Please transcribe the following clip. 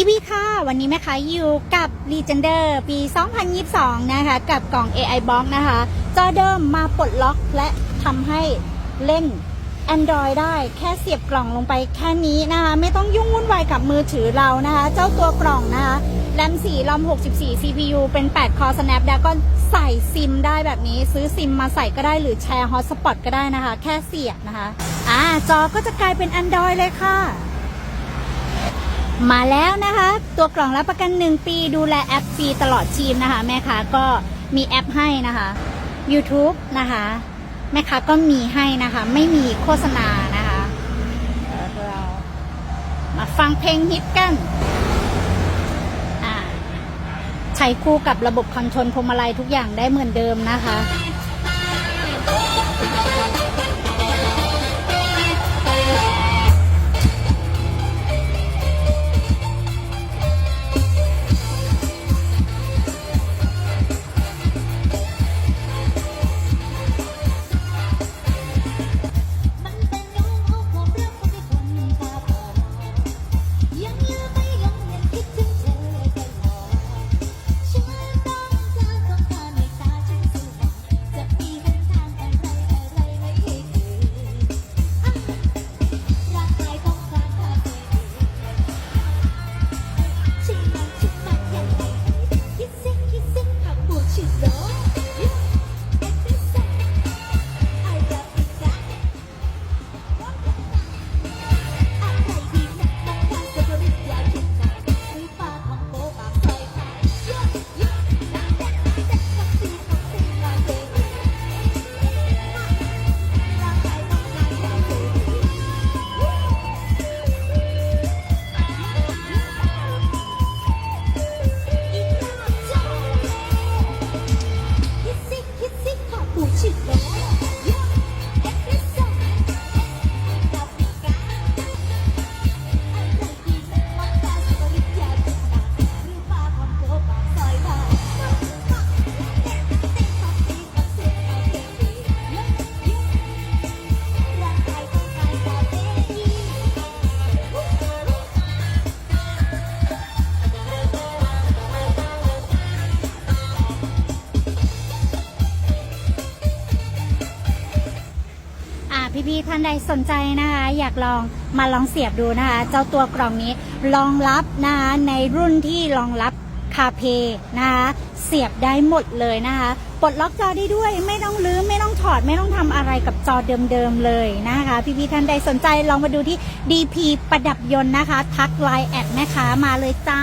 ดีพีค่ะ วันนี้แม่ค้าอยู่กับ Legender ปี 2022 นะคะ กับกล่อง AI Box นะคะ จอเดิมมาปลดล็อกและทำให้เล่น Android ได้แค่เสียบกล่องลงไปแค่นี้นะคะ ไม่ต้องยุ่งวุ่นวายกับมือถือเรานะคะ เจ้าตัวกล่องนะคะแรม4รอม64 CPU เป็น8 Core Snapdragon ใส่ซิมได้แบบนี้ ซื้อซิมมาใส่ก็ได้หรือแชร์ฮอตสปอตก็ได้นะคะ แค่เสียบนะคะ อ่า จอก็จะกลายเป็น Android เลยค่ะ มาแล้วนะคะ ตัวกล่องรับประกัน 1 ปีดูแลแอปฟรีตลอดชีพนะคะ แม่ค้าก็มีแอปให้นะคะ YouTube นะคะ แม่ค้าก็มีให้นะคะ ไม่มีโฆษณานะคะเรามาฟังเพลงฮิตกันใช้คู่กับระบบคอนโทรลพวงมาลัยทุกอย่างได้เหมือนเดิมนะคะ พี่ๆท่านใดสนใจนะคะ อยากลองมาลองเสียบดูนะคะ เจ้าตัวกล่องนี้รองรับนะคะในรุ่นที่รองรับคาเพนะคะเสียบได้หมดเลยนะคะปลดล็อกจอได้ด้วยไม่ต้องลื้อไม่ต้องถอดไม่ต้องทำอะไรกับจอเดิมๆเลยนะคะ พี่ๆท่านใดสนใจลองมาดูที่ DP ประดับยนต์นะคะ ทักไลน์แอดแม่ค้ามาเลยจ้า